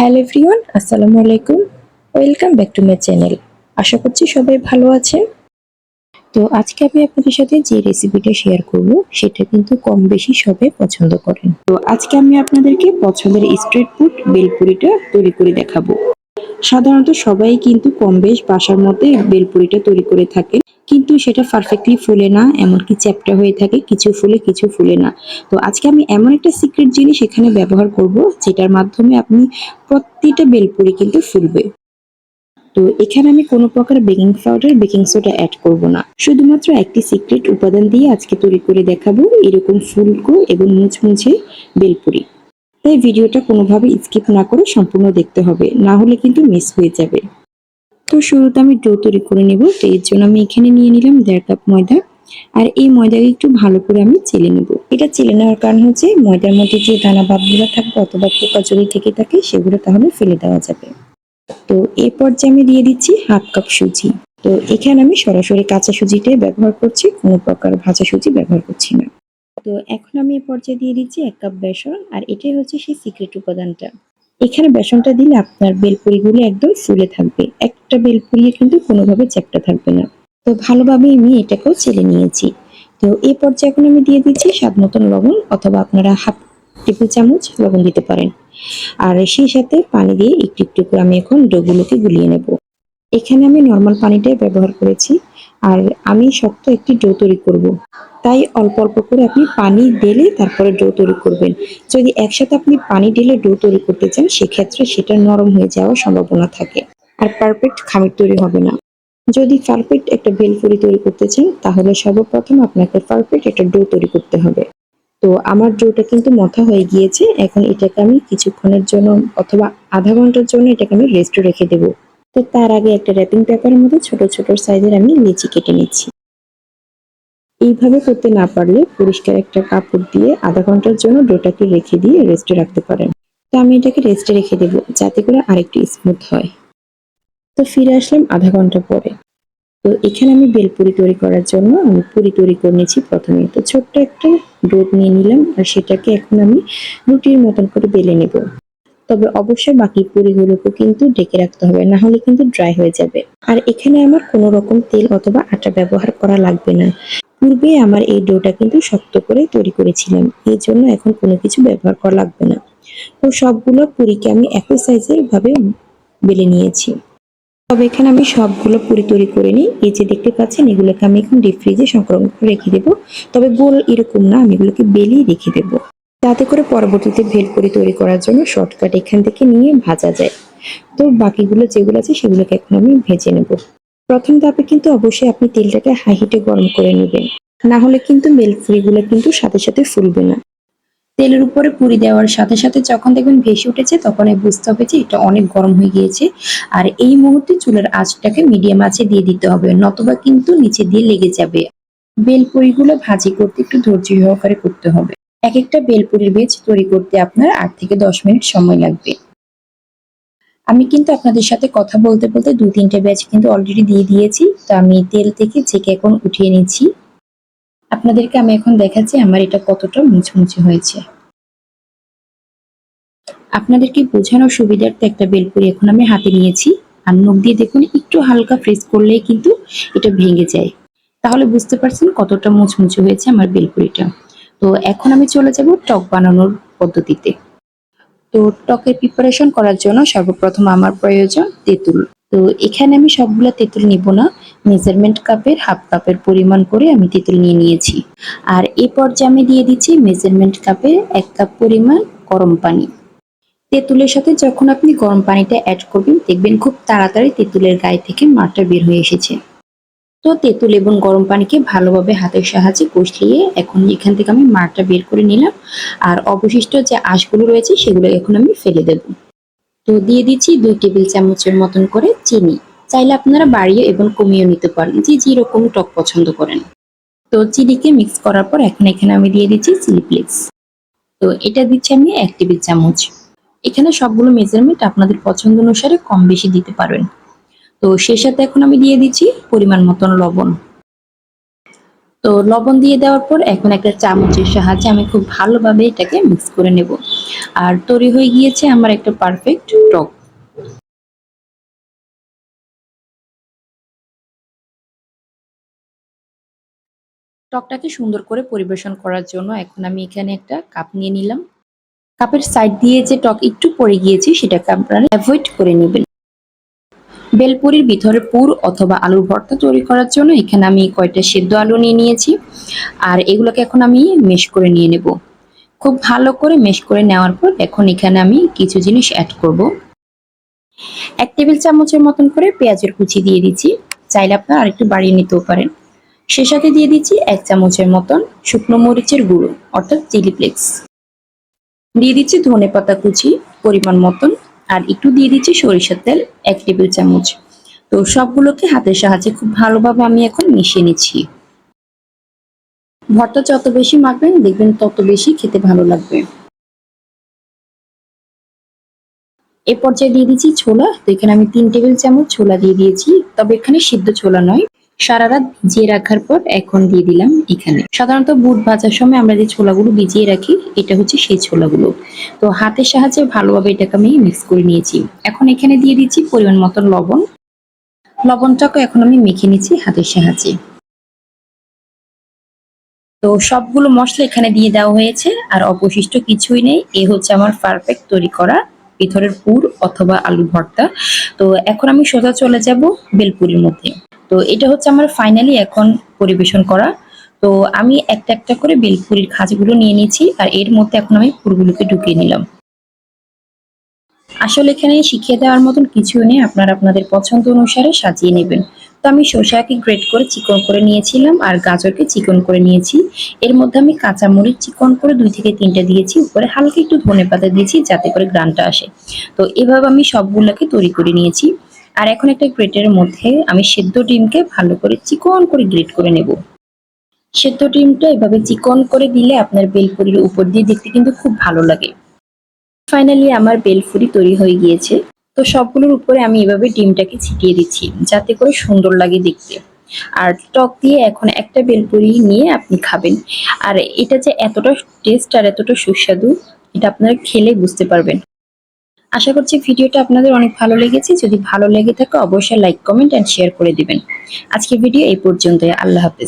Hello everyone, আসসালামু আলাইকুম। Welcome back to my channel. আশা করছি সবাই ভালো আছেন। তো আজকে আমি আপনাদের সাথে যে রেসিপিটা শেয়ার করব, সেটা কিন্তু কম বেশি সবাই পছন্দ করেন। তো আজকে আমি আপনাদেরকে পছন্দের স্ট্রিট ফুড বেলপুরিটা তৈরি করে দেখাবো। সাধারণত সবাই কিন্তু কম বেশ বাসার মধ্যে বেলপুরিটা তৈরি করে থাকে কিন্তু সেটা পারফেক্টলি ফুলে না, এমনকি চ্যাপটা হয়ে থাকে, কিছু ফুলে কিছু ফুলে না। তো আজকে আমি এমন একটা সিক্রেট জিনিস এখানে ব্যবহার করব, যেটার মাধ্যমে আপনি প্রতিটা বেলপুরি কিন্তু ফুলবে। তো এখানে আমি কোনো প্রকার baking powder baking soda add করব না। শুধুমাত্র একটি সিক্রেট উপাদান দিয়ে আজকে তৈরি করে দেখাবো এরকম ফুলকো এবং মুচমুচে বেলপুরি। তাই ভিডিওটা কোনোভাবে স্কিপ না করে সম্পূর্ণ দেখতে হবে, না হলে কিন্তু মিস হয়ে যাবে। তো শুরুতে আমি ডো তৈরি করে নেব, তো এর জন্য আমি এখানে নিয়ে নিলাম দেড় কাপ ময়দা। আর এই ময়দাকে একটু ভালো করে আমি চেলে নেব। এটা চেলে নেওয়ার কারণ হচ্ছে ময়দার মধ্যে যে দানা ভাবগুলো থাকবে অথবা পোকা যদি থেকে থাকে, সেগুলো তাহলে ফেলে দেওয়া যাবে। তো এই পর্যায়ে আমি দিয়ে দিচ্ছি হাফ কাপ সুজি। তো এখানে আমি সরাসরি কাঁচা সুজিটাই ব্যবহার করছি, কোনো প্রকার ভাজা সুজি ব্যবহার করছি না। তো এখন আমি এই পর্যায়ে দিয়ে দিচ্ছি এক কাপ বেসন, আর এটাই হচ্ছে সেই সিক্রেট উপাদানটা। এখানে বেসনটা দিলে আপনার বেলপুরিগুলো একদম ফুলে থাকবে। একটা বেলপুরিয়ে কিন্তু কোনোভাবে চ্যাপটা থাকবে না। তো ভালোভাবে আমি এটাকেও চেলে নিয়েছি। তো এই পর্যায়ে এখন আমি দিয়ে দিচ্ছি স্বাদ মতন লবণ অথবা আপনারা হাফ টেবিল চামচ লবণ দিতে পারেন। আর সেই সাথে পানি দিয়ে একটু একটু করে আমি এখন ডোগুলোকে গুলিয়ে নেব। এখানে আমি নর্মাল পানিটাই ব্যবহার করেছি। আর আমি শক্ত একটি ডো তৈরি করব। তাই অল্প অল্প করে আপনি পানি ঢেলে তারপরে ডো তৈরি করবেন। যদি একসাথে আপনি পানি ঢেলে ডো তৈরি করতে চান, সেক্ষেত্রে সেটা নরম হয়ে যাওয়ার সম্ভাবনা থাকে আর পারফেক্ট খামির তৈরি হবে না। যদি পারফেক্ট একটা ভেলপুরি তৈরি করতে চান, তাহলে সর্বপ্রথম আপনাকে পারফেক্ট একটা ডো তৈরি করতে হবে। তো আমার ডোটা কিন্তু মথা হয়ে গিয়েছে, এখন এটাকে আমি কিছুক্ষণের জন্য অথবা আধা ঘণ্টার জন্য এটাকে আমি রেস্টে রেখে দেবো। তো তার আগে একটা র্যাপিং পেপারের মধ্যে ছোট ছোট সাইজের আমি লিচি কেটে নিচ্ছি। এইভাবে করতে না পারলে পরিষ্কার একটা কাপড় দিয়ে আধা ঘণ্টার জন্য ডোটাকে রেখে দিয়ে রেস্টে রাখতে পারেন। তো আমি এটাকে রেস্টে রেখে দেবো, যাতে করে আরেকটু স্মুথ হয়। তো ফিরে আসলাম আধা ঘণ্টা পরে। তো এখানে আমি বেলপুরি তৈরি করার জন্য আমি পুরি তৈরি করে নিয়েছি প্রথমে। তো ছোট্ট একটা ডোট নিয়ে নিলাম আর সেটাকে এখন আমি রুটির মতন করে বেলে নেব। তবে অবশ্যই বাকি পুরিগুলোকে কিন্তু ঢেকে রাখতে হবে, না হলে কিন্তু ড্রাই হয়ে যাবে। আর এখানে আমার কোনো রকম তেল অথবা আটা ব্যবহার করা লাগবে না। পূর্বে আমার এই ডোটা কিন্তু শক্ত করে তৈরি করেছিলাম, এই জন্য এখন কোনো কিছু ব্যবহার করা লাগবে না। তো সবগুলো পুরিকে আমি একই সাইজের ভাবে বেলে নিয়েছি। তবে এখানে আমি সবগুলো পুরি তৈরি করে নিই। এই যে দেখতে পাচ্ছেন, এগুলোকে আমি এখন ডিপ ফ্রিজে সংরক্ষণ করে রেখে দেবো। তবে গোল এরকম না, আমি এগুলোকে বেলিয়ে রেখে দেবো। যাতে করে পরবর্তীতে ভেলপুরি তৈরি করার জন্য শর্টকাট এখান থেকে নিয়ে ভাজা যায়। তো বাকিগুলো যেগুলো আছে সেগুলোকে এখন আমি ভেজে নেব। প্রথম ধাপে কিন্তু অবশ্যই আপনি তেলটাকে হাই হিটে গরম করে নেবেন। না হলে কিন্তু বেলপুরিগুলো কিন্তু সাথে সাথে ফুলবে না। তেলের উপরে পুরি দেওয়ার সাথে সাথে যখন দেখবেন ভেসে উঠেছে, তখন বুঝতে হবে যে এটা অনেক গরম হয়ে গিয়েছে। আর এই মুহূর্তে চুলের আঁচটাকে মিডিয়াম আঁচে দিয়ে দিতে হবে, নতবা কিন্তু নিচে দিয়ে লেগে যাবে। বেলপুরিগুলো ভাজি করতে একটু ধৈর্য সহকারে করতে হবে। এক একটা বেলপুরির বেজ তৈরি করতে আপনার আট থেকে দশ মিনিট সময় লাগবে। আমি কিন্তু আপনাদের সাথে কথা বলতে বলতে দু তিনটে ব্যাচ কিন্তু অলরেডি দিয়ে দিয়েছি, তো আমি তেল থেকে চেকে এখন উঠিয়ে নিচ্ছি। আপনাদেরকে আমি এখন দেখাচ্ছি আমার এটা কতটা মুচমুচে হয়েছে। আপনাদেরকে বোঝানোর সুবিধার্থে একটা বেলপুরি এখন আমি হাতে নিয়েছি। আর নখ দিয়ে দেখুন, একটু হালকা ফ্রেশ করলেই কিন্তু এটা ভেঙে যায়। তাহলে বুঝতে পারছেন কতটা মুচমুচে হয়েছে আমার বেলপুরিটা। তো এখন আমি চলে যাব টক বানানোর পদ্ধতিতে। তো টকের প্রিপারেশন করার জন্য সর্বপ্রথম আমার প্রয়োজন তেঁতুল। তো এখানে আমি সবগুলো তেঁতুল নিব না মেজারমেন্ট কাপের হাফ কাপের পরিমাণ করে আমি তেঁতুল নিয়ে নিয়েছি। আর এই পর্যায়ে আমি দিয়ে দিচ্ছি মেজারমেন্ট কাপের এক কাপ পরিমাণ গরম পানি। তেঁতুলের সাথে যখন আপনি গরম পানিটা অ্যাড করবেন, দেখবেন খুব তাড়াতাড়ি তেঁতুলের গায়ে থেকে মাঠটা বের হয়ে এসেছে। তো তেঁতুল এবং গরম পানিকে ভালোভাবে হাতের সাহায্যে কষলিয়ে এখন এখান থেকে আমি মারটা বের করে নিলাম। আর অবশিষ্ট যে আঁশগুলো রয়েছে সেগুলো এখন আমি ফেলে দেব। তো দিয়ে দিচ্ছি দুই টেবিল চামচের মতন করে চিনি। চাইলে আপনারা বাড়িয়ে এবং কমিয়ে নিতে পারেন, যে যেরকম টক পছন্দ করেন। তো চিনিকে মিক্স করার পর এখন এখানে আমি দিয়ে দিচ্ছি চিলি ফ্লেক্স। তো এটা দিচ্ছি আমি এক টেবিল চামচ। এখানে সবগুলো মেজারমেন্ট আপনাদের পছন্দ অনুসারে কম বেশি দিতে পারবেন তো সেই সাথে এখন আমি দিয়ে দিচ্ছি পরিমাণ মতন লবণ। তো লবণ দিয়ে দেওয়ার পর এখন একটা চামচের সাহায্যে আমি খুব ভালোভাবে এটাকে মিক্স করে নেব। আর তৈরি হয়ে গিয়েছে আমার একটা পারফেক্ট টক। টকটাকে সুন্দর করে পরিবেশন করার জন্য এখন আমি এখানে একটা কাপ নিয়ে নিলাম। কাপের সাইড দিয়ে যে টক একটু পড়ে গিয়েছে সেটাকে আপনারা অ্যাভয়েড করে নেবেন। বেলপুরির ভিতরে পুর অথবা আলুর ভর্তা তৈরি করার জন্য এখানে আমি কয়টা সেদ্ধ আলু নিয়ে নিয়েছি। আর এগুলোকে এখন আমি মেশ করে নিয়ে নেব। খুব ভালো করে মেশ করে নেওয়ার পর এখন এখানে আমি কিছু জিনিস অ্যাড করব। এক টেবিল চামচের মতন করে পেঁয়াজের কুচি দিয়ে দিচ্ছি। চাইলে আপনারা আরেকটু বাড়িয়ে নিতেও পারেন। সে সাথে দিয়ে দিচ্ছি এক চামচের মতন শুকনো মরিচের গুঁড়ো, অর্থাৎ চিলি ফ্লেক্স দিয়ে দিচ্ছি ধনে পাতা কুচি, পরিমাণ মতন আর একটু দিয়ে দিচ্ছি সরিষার তেল, এক টেবিল চামচ। তো সবগুলোকে হাতের সাহায্যে খুব ভালোভাবে আমি এখন মিশিয়ে নিচ্ছি। ভর্তা যত বেশি মাখবেন, দেখবেন তত বেশি খেতে ভালো লাগবে। এ পর্যায়ে দিয়ে দিচ্ছি ছোলা। তো এখানে আমি তিন টেবিল চামচ ছোলা দিয়ে দিয়েছি। তবে এখানে সিদ্ধ ছোলা নয়। সারা রাত ভিজিয়ে রাখার পর এখন দিয়ে দিলাম এখানে। সাধারণত বুট ভাজার সময় আমরা যে ছোলাগুলো ভিজিয়ে রাখি, এটা হচ্ছে সেই ছোলাগুলো। তো হাতের সাহায্যে ভালোভাবে এটাকে আমি মিক্স করে নিয়েছি। এখন এখানে দিয়ে দিচ্ছি পরিমাণ মতন লবণ। লবণটাকে এখন আমি মেখে নিচ্ছি হাতের সাহায্যে। তো সবগুলো মশলা এখানে দিয়ে দেওয়া হয়েছে, আর অবশিষ্ট কিছুই নেই। এ হচ্ছে আমার পারফেক্ট তৈরি করা পিথরের পুর অথবা আলু ভর্তা। তো এখন আমি সোজা চলে যাব বেলপুরির মধ্যে। তো এটা হচ্ছে আমার ফাইনালি এখন পরিবেশন করা। তো আমি একটা একটা করে বেলপুরির খাঁজগুলো নিয়ে নিয়েছি আর এর মধ্যে এখন আমি পুরগুলোকে ঢুকিয়ে নিলাম। আসলে এখানে শিখিয়ে দেওয়ার মতন কিছুই নেই, আপনারা আপনাদের পছন্দ অনুসারে সাজিয়ে নেবেন। তো আমি শসাকে গ্রেট করে চিকন করে নিয়েছিলাম আর গাজরকে চিকন করে নিয়েছি। এর মধ্যে আমি কাঁচামরিচ চিকন করে দুই থেকে তিনটা দিয়েছি, উপরে হালকা একটু ধনে পাতা দিয়েছি যাতে করে গ্রানটা আসে। তো এভাবে আমি সবগুলোকে তৈরি করে নিয়েছি। আর এখন একটা গ্রেটের মধ্যে আমি সেদ্ধ ডিমকে ভালো করে চিকন করে গ্রেট করে নেব। সেদ্ধ ডিমটা এভাবে চিকন করে দিলে আপনার বেলপুরির উপর দিয়ে দেখতে কিন্তু খুব ভালো লাগে। ফাইনালি আমার বেলপুরি তৈরি হয়ে গিয়েছে। তো সবগুলোর উপরে আমি এভাবে ডিমটাকে ছিটিয়ে দিচ্ছি, যাতে করে সুন্দর লাগে দেখতে। আর টক দিয়ে এখন একটা বেলপুরি নিয়ে আপনি খাবেন। আর এটা যে এতটা টেস্ট আর এতটা সুস্বাদু, এটা আপনারা খেলে বুঝতে পারবেন। আশা করছি ভিডিওটা আপনাদের অনেক ভালো লেগেছে। যদি ভালো লেগে থাকে, অবশ্যই লাইক কমেন্ট অ্যান্ড শেয়ার করে দিবেন। আজকে ভিডিও এই পর্যন্তই। আল্লাহ হাফেজ।